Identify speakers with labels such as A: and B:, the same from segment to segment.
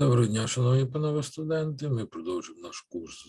A: Доброго дня, шановні панове студенти. Ми продовжуємо наш курс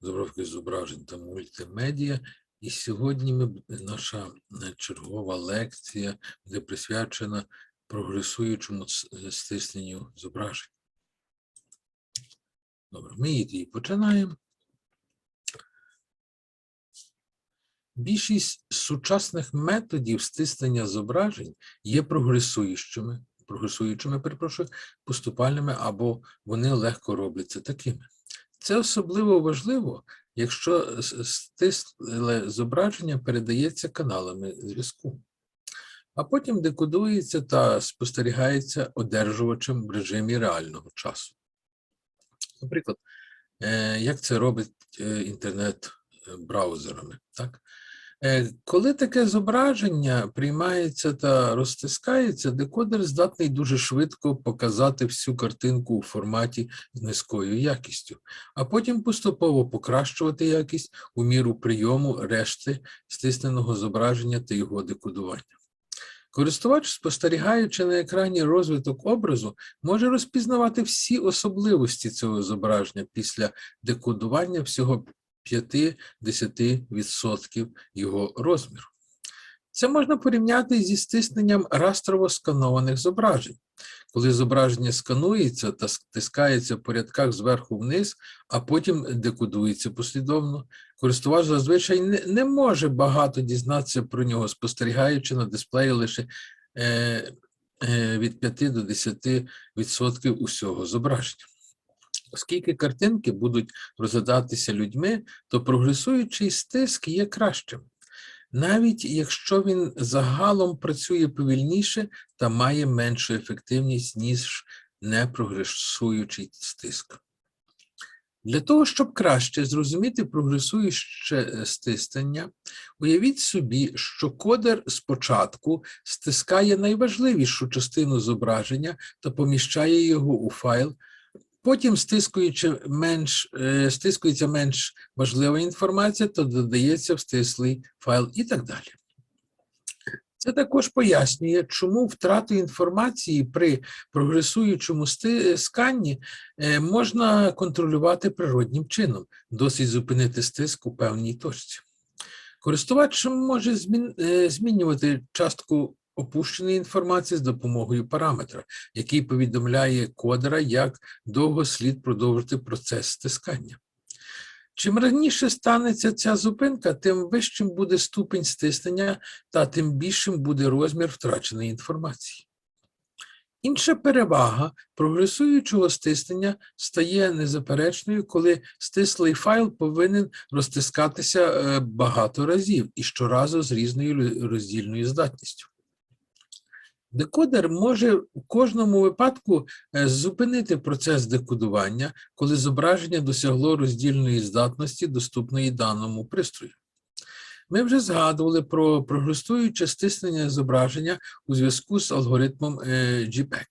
A: з обробки зображень та мультимедіа. І сьогодні ми, наша е, чергова лекція буде присвячена прогресуючому е, стисненню зображень. Добре, ми її починаємо. Більшість сучасних методів стиснення зображень є прогресуючими, прогресуючими, перепрошую, поступальними або вони легко робляться такими. Це особливо важливо, якщо стисле зображення передається каналами зв'язку, а потім декодується та спостерігається одержувачем в режимі реального часу. Наприклад, е, як це робить е, інтернет е, браузерами. Так? Е, Коли таке зображення приймається та розтискається, декодер здатний дуже швидко показати всю картинку у форматі з низькою якістю, а потім поступово покращувати якість у міру прийому решти стисненого зображення та його декодування. Користувач, спостерігаючи на екрані розвиток образу, може розпізнавати всі особливості цього зображення після декодування всього 5-10% його розміру. Це можна порівняти зі стисненням растрово сканованих зображень. Коли зображення сканується та стискається по рядках зверху вниз, а потім декодується послідовно, користувач зазвичай не, не може багато дізнатися про нього, спостерігаючи на дисплеї лише е, е, від 5 до 10% усього зображення. Оскільки картинки будуть розглядатися людьми, то прогресуючий стиск є кращим, навіть якщо він загалом працює повільніше та має меншу ефективність, ніж непрогресуючий стиск. Для того, щоб краще зрозуміти прогресуюче е, стиснення, уявіть собі, що кодер спочатку стискає найважливішу частину зображення та поміщає його у файл, Потім, стискуючи менш, е, стискується менш важлива інформація, то додається в стислий файл і так далі. Це також пояснює, чому втрату інформації при прогресуючому стисканні е, можна контролювати природнім чином, досить зупинити стиск у певній точці. Користувач може е, змінювати частку опущеної інформації з допомогою параметра, який повідомляє кодера, як довго слід продовжити процес стискання. Чим раніше станеться ця зупинка, тим вищим буде ступень стиснення та тим більшим буде розмір втраченої інформації. Інша перевага прогресуючого стиснення стає незаперечною, коли стислий файл повинен розтискатися е, багато разів і щоразу з різною роздільною здатністю. Декодер може у кожному випадку е, зупинити процес декодування, коли зображення досягло роздільної здатності, доступної даному пристрою. Ми вже згадували про прогресуюче стиснення зображення у зв'язку з алгоритмом е, JPEG.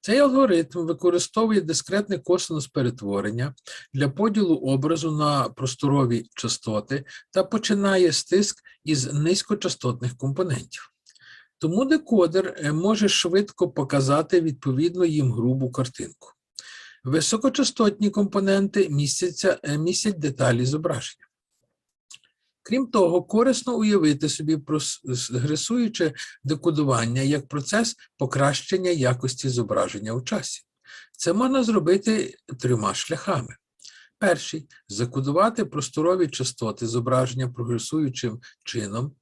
A: Цей алгоритм використовує дискретне косинус перетворення для поділу образу на просторові частоти та починає стиск із низькочастотних компонентів. Тому декодер е, може швидко показати відповідно їм грубу картинку. Високочастотні компоненти містяться, е, містять деталі зображення. Крім того, корисно уявити собі прогресуюче декодування як процес покращення якості зображення у часі. Це можна зробити трьома шляхами. Перший закодувати просторові частоти зображення прогресуючим чином.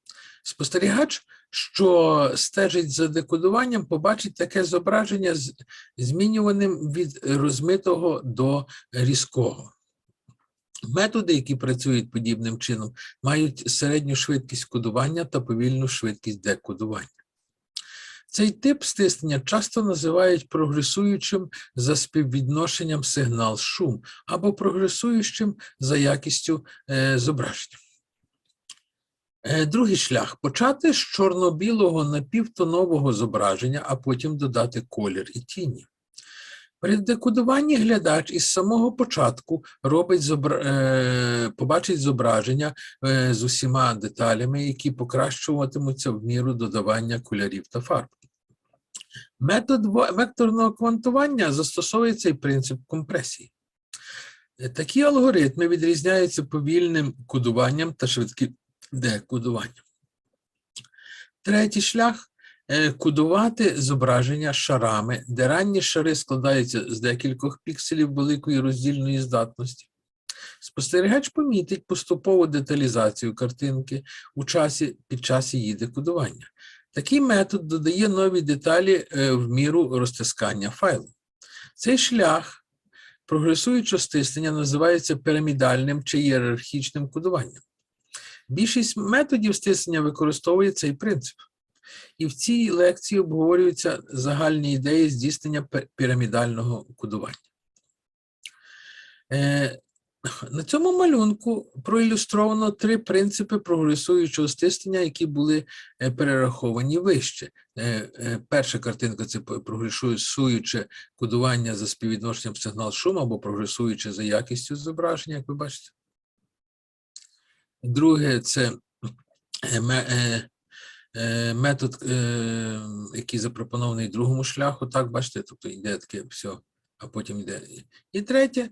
A: Спостерігач, що стежить за декодуванням, побачить таке зображення з змінюваним від розмитого до різкого. Методи, які працюють подібним чином, мають середню швидкість кодування та повільну швидкість декодування. Цей тип стиснення часто називають прогресуючим за співвідношенням сигнал-шум або прогресуючим за якістю е, зображення. Е, Другий шлях почати з чорно-білого напівтонового зображення, а потім додати колір і тіні. При декодуванні глядач із самого початку робить зобра... е, побачить зображення е, з усіма деталями, які покращуватимуться в міру додавання кольорів та фарб. Метод векторного квантування застосовує цей принцип компресії. Такі алгоритми відрізняються повільним кодуванням та швидким декодуванням. Третій шлях е, кодувати зображення шарами, де ранні шари складаються з декількох пікселів великої роздільної здатності. Спостерігач помітить поступову деталізацію картинки у часі під час її декодування. Такий метод додає нові деталі е, в міру розтискання файлу. Цей шлях прогресуючого стиснення називається пірамідальним чи ієрархічним кодуванням. Більшість методів стиснення використовує цей принцип. І в цій лекції обговорюються загальні ідеї здійснення пірамідального кодування. Е, На цьому малюнку проілюстровано три принципи прогресуючого стиснення, які були е, перераховані вище. Е, Перша картинка це прогресуюче кодування за співвідношенням сигнал шуму або прогресуюче за якістю зображення, як ви бачите. Друге це е, е, е, метод, який запропонований другому шляху, так, бачите, тобто йде таке все, а потім йде. І третє,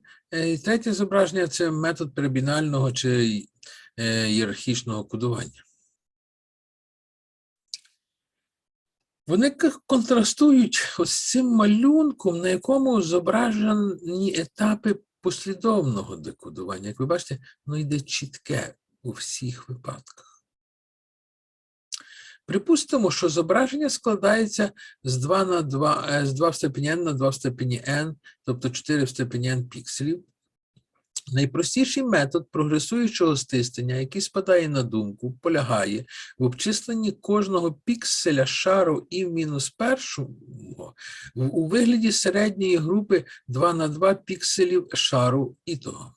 A: третє зображення це метод перебінального чи ієрархічного кодування. Вони контрастують ось з цим малюнком, на якому зображені етапи послідовного декодування. Як ви бачите, воно йде чітке у всіх випадках. Припустимо, що зображення складається з 2 на 2, е, з 2 в степені n на 2 в степені n, тобто 4 в степені n пікселів. Найпростіший метод прогресуючого стиснення, який спадає на думку, полягає в обчисленні кожного пікселя шару і в мінус першому у вигляді середньої групи 2 на 2 пікселів шару і того.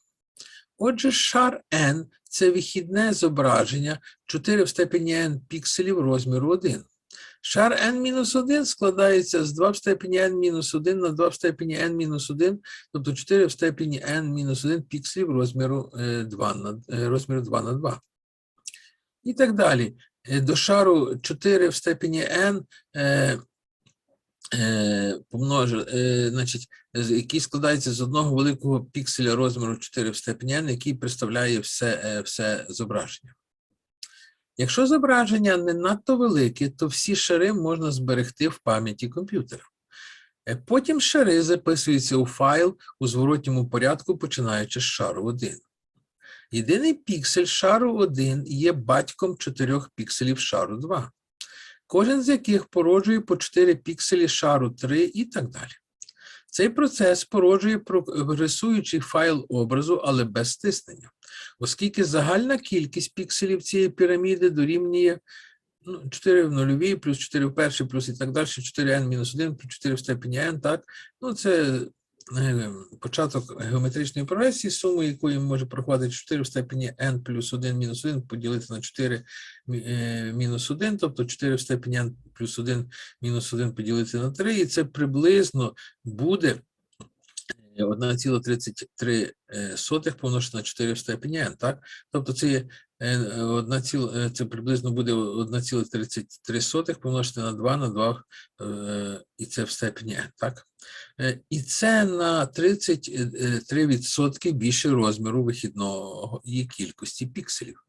A: Отже, шар n – це вихідне зображення 4 в степені n пікселів розміру 1. Шар n-1 складається з 2 в степені n-1 на 2 в степені n-1, тобто 4 в степені n-1 пікселів розміру е, 2 на, е, розміру 2 на 2. І так далі. Е, До шару 4 в степені n е, е, помножи, е, значить, який складається з одного великого пікселя розміру 4 в степені n, який представляє все, е, все зображення. Якщо зображення не надто велике, то всі шари можна зберегти в пам'яті комп'ютера. Потім шари записуються у файл у зворотньому порядку, починаючи з шару 1. Єдиний піксель шару 1 є батьком чотирьох пікселів шару 2, кожен з яких породжує по 4 пікселі шару 3 і так далі. Цей процес породжує прогресуючий файл образу, але без стиснення, оскільки загальна кількість пікселів цієї піраміди дорівнює ну, 4 в нульовій, плюс 4 в першій, плюс і так далі, 4n мінус 1, плюс 4 в степені n, так? Ну, це початок геометричної прогресії, суму якої може проходити 4 в степені n плюс 1 мінус 1 поділити на 4 е, мінус 1, тобто 4 в степені n плюс 1 мінус 1 поділити на 3, і це приблизно буде е, 1,33 е, помножити на 4 в степені n, так? Тобто це є е, одна ціл, е, це приблизно буде 1,33 сотих помножити на 2 на 2, е, і це в степені n, так? Е, І це на 33% більше розміру вихідного її кількості пікселів.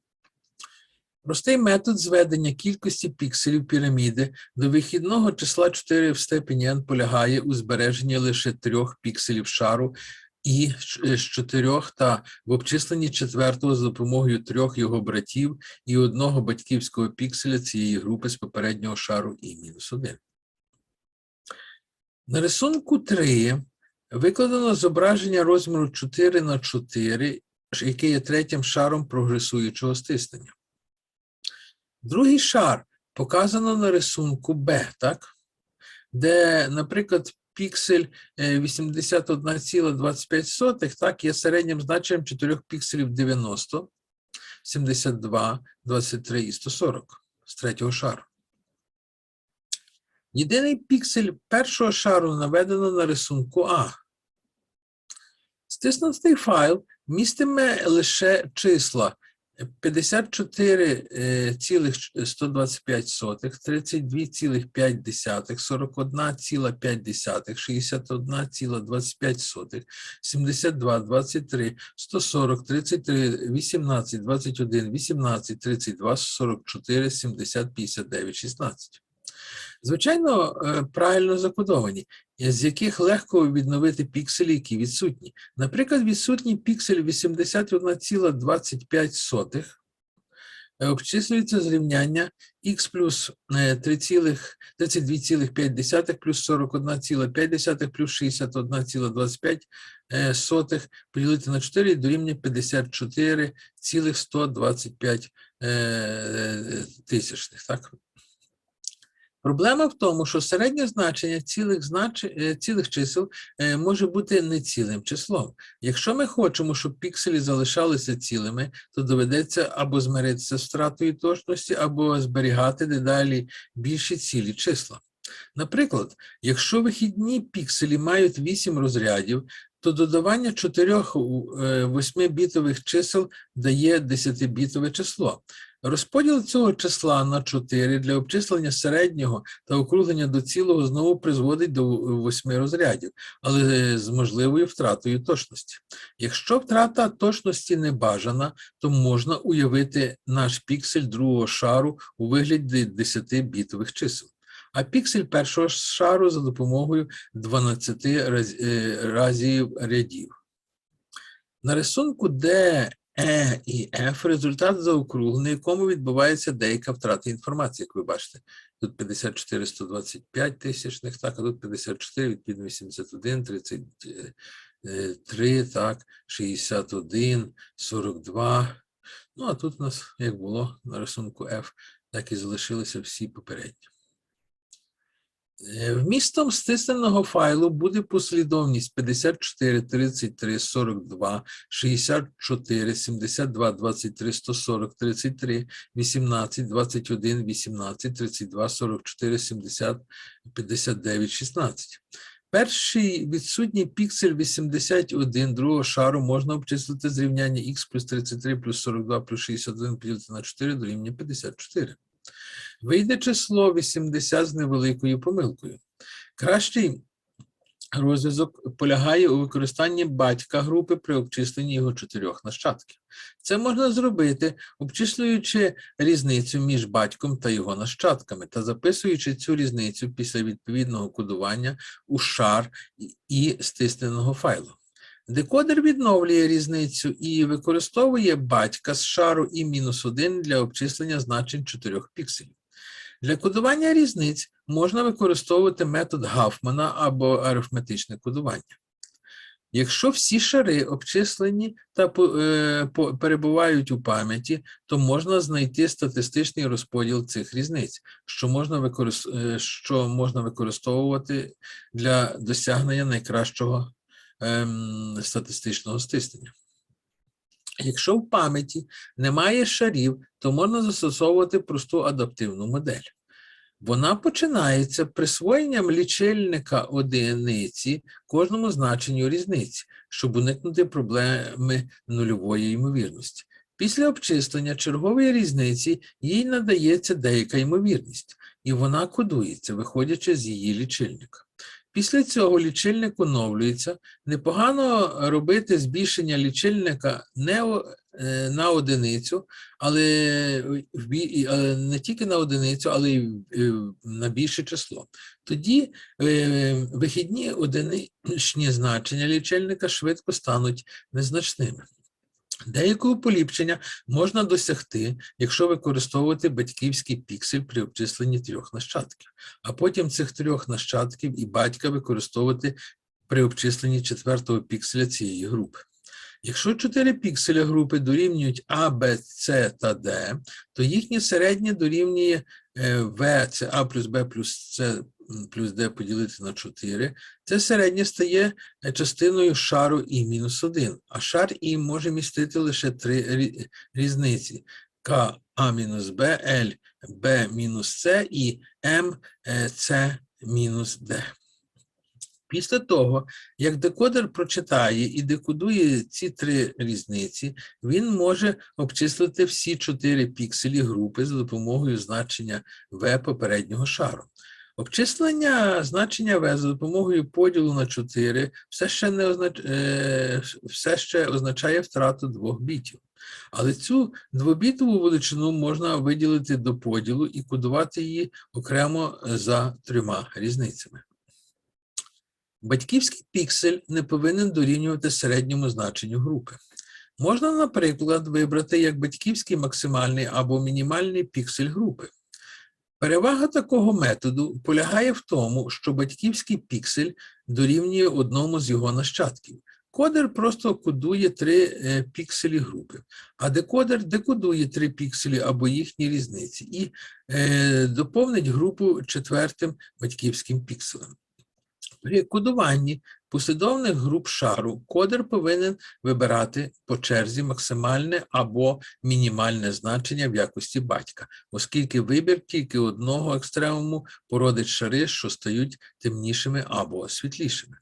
A: Простий метод зведення кількості пікселів піраміди до вихідного числа 4 в степені n полягає у збереженні лише трьох пікселів шару і з чотирьох та в обчисленні четвертого за допомогою трьох його братів і одного батьківського пікселя цієї групи з попереднього шару і мінус 1. На рисунку 3 викладено зображення розміру 4 на 4, яке є третім шаром прогресуючого стиснення. Другий шар показано на рисунку Б, так? де, наприклад, піксель е, 81,25, так, є середнім значенням 4 пікселів 90, 72, 23 і 140 з третього шару. Єдиний піксель першого шару наведено на рисунку А. Стиснутий файл містиме лише числа 54,125, 32,5, 41,5, 61,25, 72, 23, 140, 33, 18, 21, 18, 32, 44, 70, 59, 16. Звичайно, е, правильно закодовані, е, з яких легко відновити пікселі, які відсутні. Наприклад, відсутній піксель 81,25 е, обчислюється з рівняння х плюс е, 3,32,5 плюс 41,5 плюс 61,25 е, поділити на 4 дорівнює 54,125 е, тисячних. Так? Проблема в тому, що середнє значення цілих, знач... е, цілих чисел е, може бути не цілим числом. Якщо ми хочемо, щоб пікселі залишалися цілими, то доведеться або змиритися з втратою точності, або зберігати дедалі більші цілі числа. Наприклад, якщо вихідні пікселі мають 8 розрядів, то додавання 4 8-бітових чисел дає 10-бітове число. Розподіл цього числа на 4 для обчислення середнього та округлення до цілого знову призводить до 8 розрядів, але з можливою втратою точності. Якщо втрата точності не бажана, то можна уявити наш піксель другого шару у вигляді 10-бітових чисел, а піксель першого шару за допомогою 12 е, разів рядів. На рисунку, де Е і F результат заокруглений, в якому відбувається деяка втрата інформації, як ви бачите. Тут 54 125 тисячних, так, а тут 54, відповідно 81, 33, так, 61, 42. Ну, а тут у нас, як було на рисунку F, так і залишилися всі попередні. Е, Вмістом стисненого файлу буде послідовність 54, 33, 42, 64, 72, 23, 140, 33, 18, 21, 18, 32, 44, 70, 59, 16. Перший відсутній піксель 81 другого шару можна обчислити з рівняння х плюс 33 плюс 42 плюс 61 поділити на 4 дорівнює 54. Вийде число 80 з невеликою помилкою. Кращий розв'язок полягає у використанні батька групи при обчисленні його чотирьох нащадків. Це можна зробити, обчислюючи різницю між батьком та його нащадками та записуючи цю різницю після відповідного кодування у шар і- стисненого файлу. Декодер відновлює різницю і використовує батька з шару і мінус 1 для обчислення значень чотирьох пікселів. Для кодування різниць можна використовувати метод Гафмана або арифметичне кодування. Якщо всі шари обчислені та е, перебувають у пам'яті, то можна знайти статистичний розподіл цих різниць, що можна, е, що можна використовувати для досягнення найкращого ем, статистичного стиснення. Якщо в пам'яті немає шарів, то можна застосовувати просту адаптивну модель. Вона починається присвоєнням лічильника одиниці кожному значенню різниці, щоб уникнути проблеми нульової ймовірності. Після обчислення чергової різниці їй надається деяка ймовірність, і вона кодується, виходячи з її лічильника. Після цього лічильник оновлюється. Непогано робити збільшення лічильника не е, на одиницю, але і, е, не тільки на одиницю, але й е, на більше число. Тоді е, вихідні одиничні значення лічильника швидко стануть незначними. Деякого поліпшення можна досягти, якщо використовувати батьківський піксель при обчисленні трьох нащадків, а потім цих трьох нащадків і батька використовувати при обчисленні четвертого пікселя цієї групи. Якщо чотири пікселя групи дорівнюють А, Б, С та Д, то їхнє середнє дорівнює е, В, це А плюс Б плюс С плюс Д поділити на 4. Це середнє стає е, частиною шару І мінус 1, а шар І може містити лише три різниці К А мінус Б, Л Б мінус С і М е, С мінус Д. Після того, як декодер прочитає і декодує ці три різниці, він може обчислити всі чотири пікселі групи за допомогою значення В попереднього шару. Обчислення значення В за допомогою поділу на 4 все ще, не означ... е, все ще означає втрату двох бітів. Але цю двобітову величину можна виділити до поділу і кодувати її окремо за трьома різницями. Батьківський піксель не повинен дорівнювати середньому значенню групи. Можна, наприклад, вибрати як батьківський максимальний або мінімальний піксель групи. Перевага такого методу полягає в тому, що батьківський піксель дорівнює одному з його нащадків. Кодер просто кодує три е, пікселі групи, а декодер декодує три пікселі або їхні різниці і е, доповнить групу четвертим батьківським пікселем. При кодуванні послідовних груп шару кодер повинен вибирати по черзі максимальне або мінімальне значення в якості батька, оскільки вибір тільки одного екстремуму породить шари, що стають темнішими або світлішими.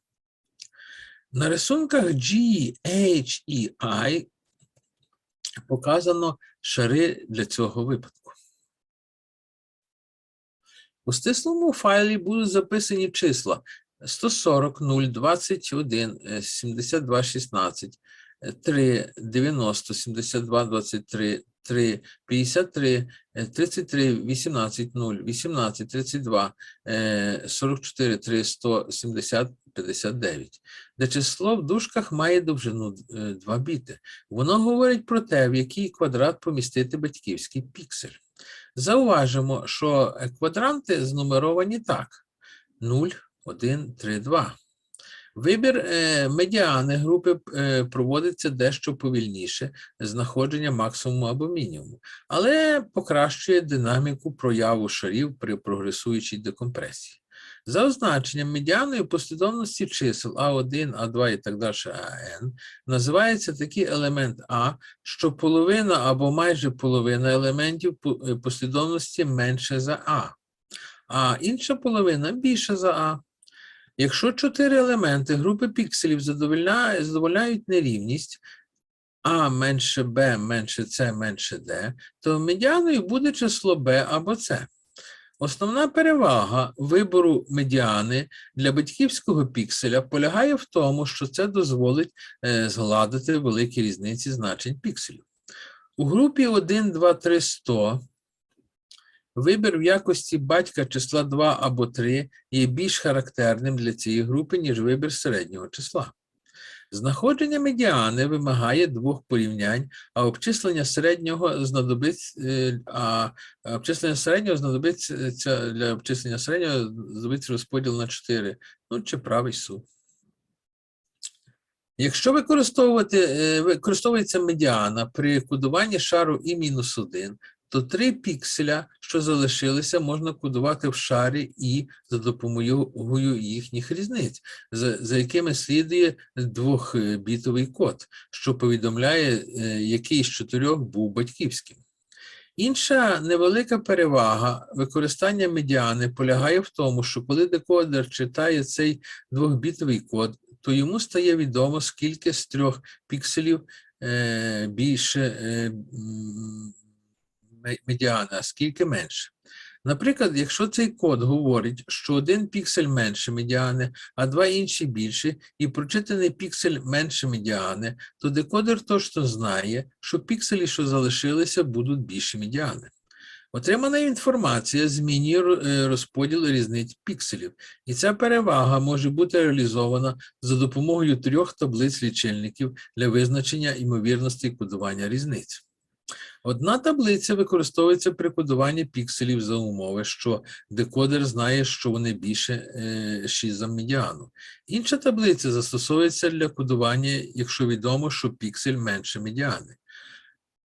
A: На рисунках G, H і I показано шари для цього випадку. У стислому файлі будуть записані числа 140, 0, 21, е, 72, 16, е, 3, 90, 72, 23, 3, 53, е, 33, 18, 0, 18, 32, е, 44, 3, 170, 59, де число в дужках має довжину е, 2 біти. Воно говорить про те, в який квадрат помістити батьківський піксель. Зауважимо, що е, квадранти знумеровані так: 0, 1, 3, 2. Вибір е, медіани групи е, проводиться дещо повільніше знаходження максимуму або мінімуму, але покращує динаміку прояву шарів при прогресуючій декомпресії. За означенням медіаної послідовності чисел А1, А2 і так далі АН називається такий елемент А, що половина або майже половина елементів е, послідовності менше за А, а інша половина більша за А. Якщо чотири елементи групи пікселів задовольняють, нерівність А менше Б менше С менше Д, то медіаною буде число Б або С. Основна перевага вибору медіани для батьківського пікселя полягає в тому, що це дозволить е, згладити великі різниці значень пікселів. У групі 1, 2, 3, 100 Вибір в якості батька числа 2 або 3 є більш характерним для цієї групи, ніж вибір середнього числа. Знаходження медіани вимагає двох порівнянь, а обчислення середнього знадобиться, е, а обчислення середнього знадобиться для обчислення середнього знадобиться розподіл на 4, ну чи правий суд. Якщо використовувати, е, використовується медіана при кодуванні шару і мінус 1, то три пікселя, що залишилися, можна кодувати в шарі і за допомогою їхніх різниць, за, за якими слідує двохбітовий код, що повідомляє, е, який з чотирьох був батьківським. Інша невелика перевага використання медіани полягає в тому, що коли декодер читає цей двохбітовий код, то йому стає відомо, скільки з трьох пікселів е, більше е, медіана, скільки менше. Наприклад, якщо цей код говорить, що один піксель менше медіани, а два інші більше, і прочитаний піксель менше медіани, то декодер точно знає, що пікселі, що залишилися, будуть більше медіани. Отримана інформація змінює е, розподіл різниць пікселів, і ця перевага може бути реалізована за допомогою трьох таблиць лічильників для визначення ймовірності кодування різниць. Одна таблиця використовується при кодуванні пікселів за умови, що декодер знає, що вони більше е, 6 за медіану. Інша таблиця застосовується для кодування, якщо відомо, що піксель менше медіани.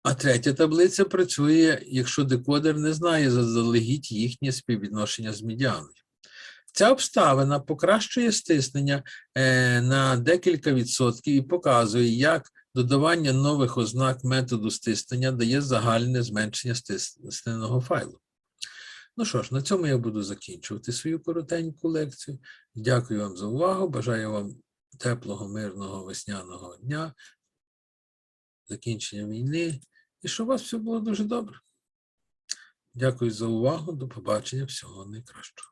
A: А третя таблиця працює, якщо декодер не знає заздалегідь їхнє співвідношення з медіаною. Ця обставина покращує стиснення е, на декілька відсотків і показує, як додавання нових ознак методу стиснення дає загальне зменшення стисненого файлу. Ну що ж, на цьому я буду закінчувати свою коротеньку лекцію. Дякую вам за увагу. Бажаю вам теплого, мирного весняного дня, закінчення війни і щоб у вас все було дуже добре. Дякую за увагу. До побачення. Всього найкращого.